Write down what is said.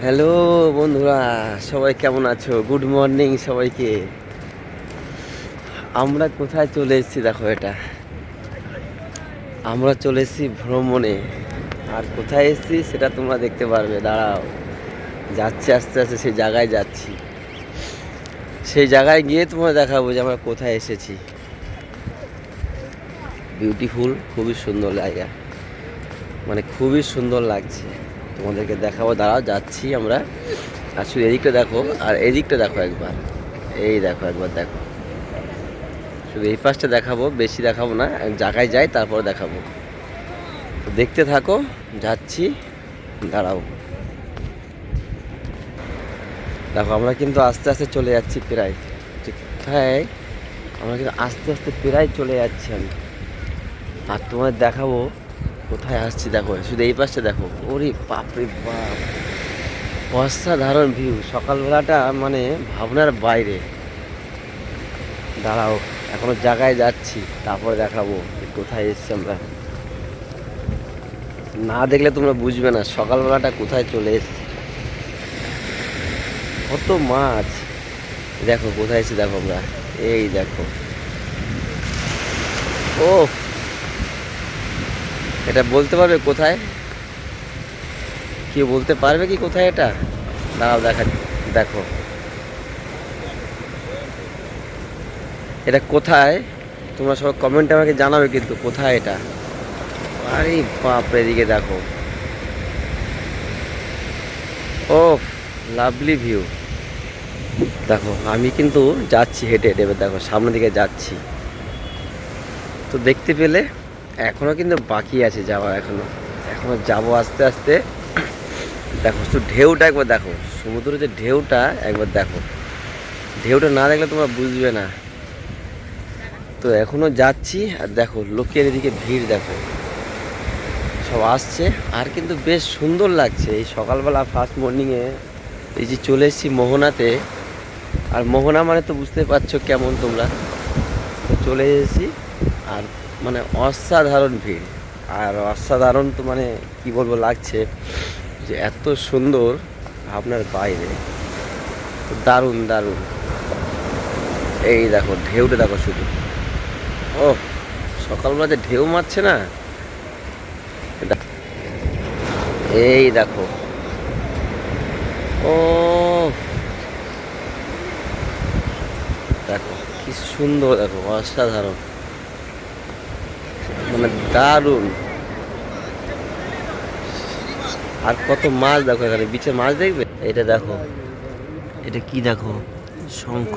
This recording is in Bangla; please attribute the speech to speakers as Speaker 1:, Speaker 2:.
Speaker 1: হ্যালো বন্ধুরা, সবাই কেমন আছো? গুড মর্নিং সবাইকে। আমরা কোথায় চলে এসেছি দেখো এটা। আমরা চলে এসেছি ভ্রমণে। আর কোথায় এসেছি সেটা তোমরা দেখতে পারবে, দাঁড়াও। যাচ্ছে, আস্তে আস্তে সেই জায়গায় যাচ্ছি। সেই জায়গায় গিয়ে তোমরা দেখাবো যে আমরা কোথায় এসেছি। বিউটিফুল খুবই সুন্দর জায়গা। মানে খুবই সুন্দর লাগছে। তোমাদেরকে দেখাবো। দাঁড়াও, যাচ্ছি আমরা। আর শুধু এদিকটা দেখো, আর এদিকটা দেখো একবার। এই দেখো, একবার দেখো। শুধু এই পাশটা দেখাবো, বেশি দেখাবো না জায়গায় যাই, তারপর দেখাবো। দেখতে থাকো, যাচ্ছি। দাঁড়াও। দেখো, আমরা কিন্তু আস্তে আস্তে চলে যাচ্ছি প্রায়। ঠিক কোথায় আমরা কিন্তু আস্তে আস্তে প্রায় চলে যাচ্ছি আমি। আর তোমাদের দেখাবো কোথায় আসছি দেখো, শুধু এই পাশটা দেখো। ওরে বাপরে বাপ। অসাধারণ ভিউ সকালবেলাটা মানে ভাবনার বাইরে। দাঁড়াও, এখনও জায়গায় যাচ্ছি, তারপরে দেখাবো কোথায় এসছি আমরা। না দেখলে তোমরা বুঝবে না, সকালবেলাটা কোথায় চলে এসছি। কত মাছ। দেখো, কোথায় এসেছি দেখো আমরা। এই দেখো। ও এটা বলতে পারবে কোথায়? কেউ বলতে পারবে কি কোথায় এটা? দাঁড়াও, দেখা, দেখো। এটা কোথায়? তোমরা সব কমেন্টে আমাকে জানাবে কিন্তু কোথায় এটা? আরে বাপরে, এদিকে দেখো। Oh lovely view. দেখো, আমি কিন্তু যাচ্ছি হেঁটে হেঁটে দেখো, সামনের দিকে যাচ্ছি। তো দেখতে পেলে এখনও কিন্তু বাকি আছে যাওয়া এখনও। এখনও যাব আস্তে আস্তে। দেখো, শুধু ঢেউটা একবার দেখো। সমুদ্রের যে ঢেউটা, একবার দেখো। ঢেউটা না দেখলে তোমরা বুঝবে না। তো এখনও যাচ্ছি, আর দেখো, লোকের এদিকে ভিড় দেখো। সব আসছে, আর কিন্তু বেশ সুন্দর লাগছে। এই সকালবেলা ফার্স্ট মর্নিংয়ে এই যে চলে এসেছি মোহনাতে। আর মোহনা মানে তো বুঝতে পারছ কেমন তোমরা। তো চলে এসেছি, আর মানে অসাধারণ ভিড়। আর অসাধারণ তো মানে কি বলব লাগছে যে এত সুন্দর আপনার বাইরে। দারুণ দারুণ। এই দেখো, ঢেউটা দেখো শুধু। ও, সকালবেলা যে ঢেউ মারছে না? এই দেখো। ও, দেখো, কি সুন্দর দেখো, অসাধারণ। মানে দারুণ। আর কত মাছ দেখো এখানে বিচে মাছ দেখবে? এটা দেখো, এটা কি দেখো? শঙ্খ।